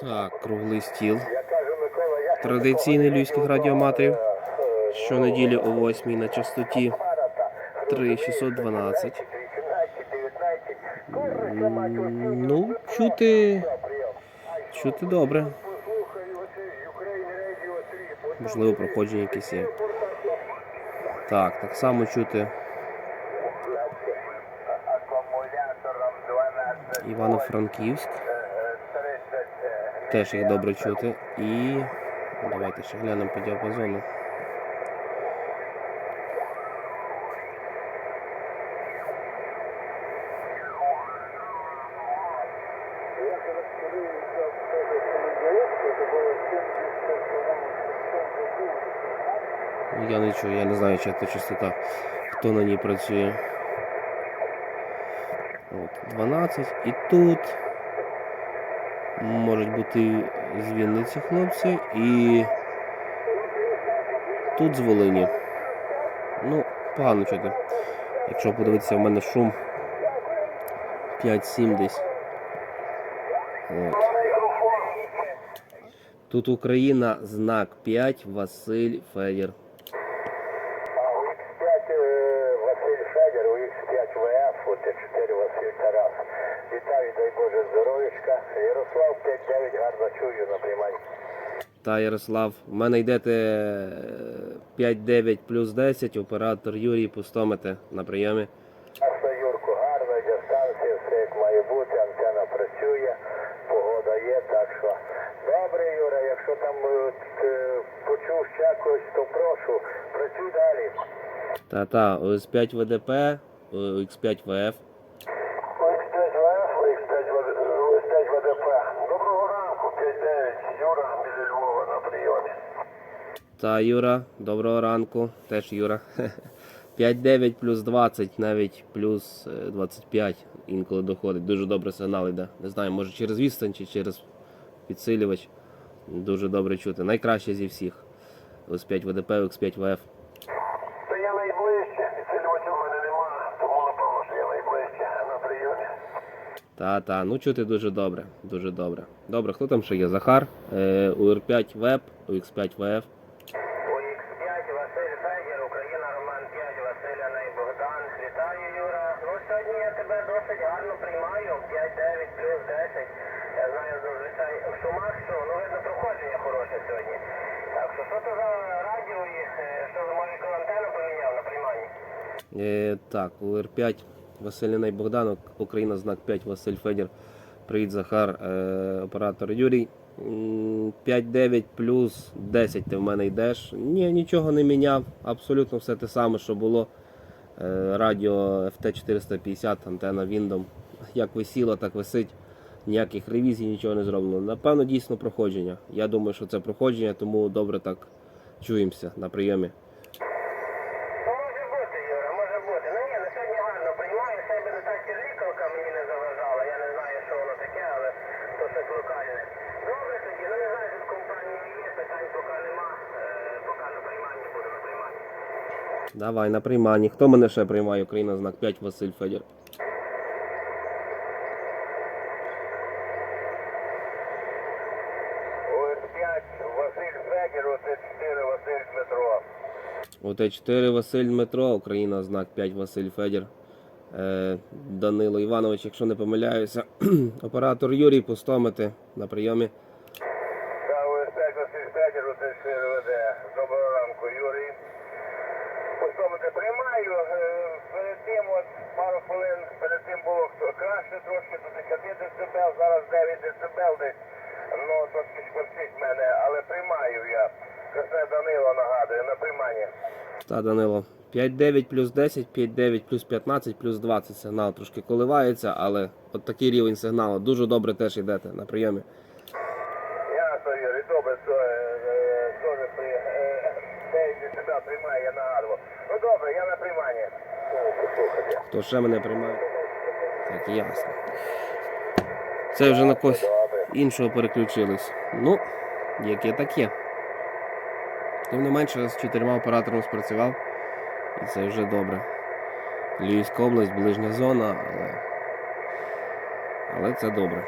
Так, круглий стіл. Традиційний львівських радіоматерів. Щонеділі о 8 на частоті 3612. Ну, чути. Чути добре. Можливо, проходження якесь є. Так, так само чути Івано-Франківськ. Теж їх добре чути. І давайте ще глянемо по діапазону. Я не чую, я не знаю, чи це частота, хто на ній працює. От, 12. І тут можуть бути з Вінниці хлопці і тут з Волині. Ну, погано чути. Якщо подивитися, в мене шум 5-7 десь. От. Тут Україна, знак 5, Василь Федір. Х5 Василь Федір, у Х5 ВФ, у Т4 Василь Тарас. Вітаю, дай Боже здоров'ячка. Ярослав 5-9, гарно чую на прийманні. Та Ярослав, в мене йдете 5-9 плюс 10, оператор Юрій Пустомете на прийомі. Юрку, гарно, йде все як має бути, антенна працює, погода є, так що. Добре, Юра, якщо там е, почув ще когось, то прошу, працюй далі. Та-та, ОС5 ВДП, X5 ВФ. У Х5 ВФ, у Х5 В- у Х5 ВДП. Доброго ранку, 5-9, Юра біля Львова на прийомі. Та Юра, доброго ранку. Теж Юра. 5-9 плюс 20, навіть плюс е, 25 інколи доходить. Дуже добре сигнал йде. Не знаю, може через відстань чи через підсилювач. Дуже добре чути. Найкраще зі всіх. ОС5 ВДП, X5 ВФ. Та я найближче, підсилювача в мене нема, тому напевно, що я найближче на прийомі. Та-та, ну чути дуже добре, дуже добре. Добре, хто там ще є? Захар, е, УР5 ВЕБ, УХ5 ВФ. У Х5 Василь Федір, Україна, Роман 5, Василя Ней Богдан. Вітаю, Юра. Ну, сьогодні я тебе досить гарно приймаю. 5-9 плюс 10. Я знаю, зазвичай в шумах, що, ну, видно, проходження хороше сьогодні. Так що, що це за радіо і е, що, може, яку антенну поміняв на прийманні? Е, так, УР5 Василь Ней Богдан, Україна знак 5 Василь Федір. Привіт, Захар, е, оператор Юрій. 5-9 плюс 10 ти в мене йдеш. Ні, нічого не міняв. Абсолютно все те саме, що було. Е, радіо FT450, антенна Windom. Як висіло, так висить. Ніяких ревізій, нічого не зроблено. Напевно, дійсно проходження. Я думаю, що це проходження, тому добре так чуємося на прийомі. Ну, може бути, Юра, може бути. Ну ні, на сьогодні гарно приймаю, ще би не так лікалка мені не заважала. Я не знаю, що воно таке, але то щось. Добре тоді, ну не знаю, тут компанія є, питань поки нема. Е, поки на прийманні буду на прийманні. Давай на прийманні. Хто мене ще приймає? Україна знак 5 Василь Федір. ОС5 Василь Федір, ОТ4 Василь Дмитро. ОТ4 Василь Дмитро, Україна знак 5 Василь Федір. Е, Данило Іванович, якщо не помиляюся. Оператор Юрій Пустомити на прийомі. Та ОС5 Василь Федір, ОТ4 ВД. Доброго ранку, Юрій. Постояти приймаю. Е, Перед тим, от пару хвилин перед тим було краще трошки до 10 дБ, зараз 9 дБ десь. Ну, трошки шкварчить мене, але приймаю я. Це Данило нагадує, на прийманні. Та Данило. 5-9 плюс 10, 5-9 плюс 15 плюс 20 сигнал трошки коливається, але от такий рівень сигналу. Дуже добре теж йдете на прийомі. Ясно, Юрій, добре, що е, е, теж при е, 9 дБ приймаю, я нагадував. Ну добре, я на прийманні. Хто ще мене приймає? Так, ясно. Це вже на когось іншого переключились. Ну, яке таке. Тим не менше, з чотирма операторами спрацював. І це вже добре. Львівська область, ближня зона, але, але це добре.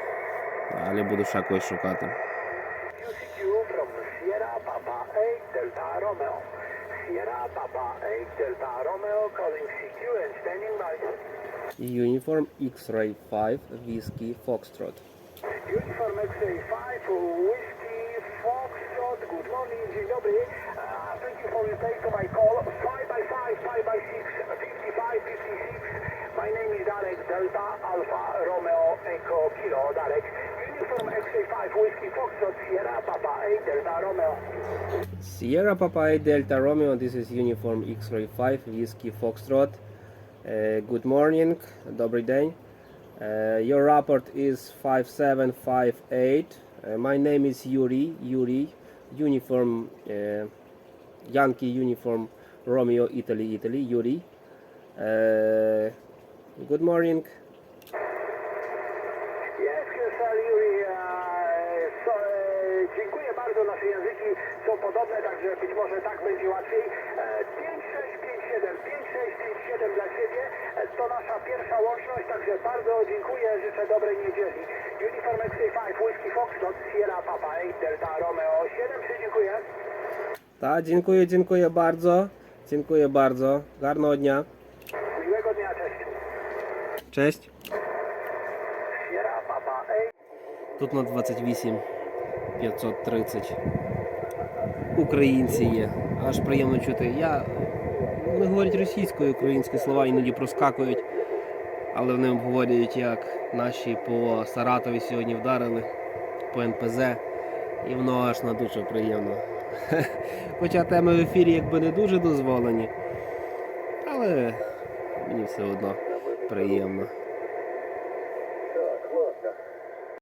Далі буду ще когось шукати. QCQ from Sierra Papa 8 Delta Romeo. Sierra Papa 8 Delta Romeo calling CQ and standing by. Uniform X-Ray 5 Whiskey Foxtrot. Uniform XA5 Whiskey Foxtrot. Good morning, dzień dobry. Uh, thank you for replying to my call. 5 by 5, 5 6, 55, 56. My name is Darek Delta Alpha Romeo Echo Kilo Darek. Uniform XA5 Whiskey Foxtrot Sierra Papa 8 Delta Romeo. Sierra Papa 8 Delta Romeo, this is Uniform X-Ray 5 Whiskey Foxtrot. Uh, good morning, dobry dzień. Uh, your report is 5758. Uh, my name is Yuri, Yuri, Uniform Yankee Uniform Romeo Italy, Italy, Yuri. Uh, good morning. Jest, sir Yuri. e, So, e, dziękuję bardzo. Nasze języki są podobne, także być może tak będzie łatwiej. E, 5657, 5657 dla Ciebie. E, To nasza pierwsza łączność, także bardzo dziękuję. Życzę dobrej niedzieli. Uniform XA5, Whiskey Foxtrot, Sierra Papa 8, Delta Romeo 7, dziękuję. Tak, dziękuję, dziękuję bardzo. Dziękuję bardzo. Garного dnia. Miłego dnia, cześć. Cześć. Тут на 28 530 українці є. Аж приємно чути. Я... Вони говорять російською, українські слова іноді проскакують, але вони обговорюють, як наші по Саратові сьогодні вдарили по НПЗ. І воно аж на дуже приємно. Хоча теми в ефірі якби не дуже дозволені. Але мені все одно приємно.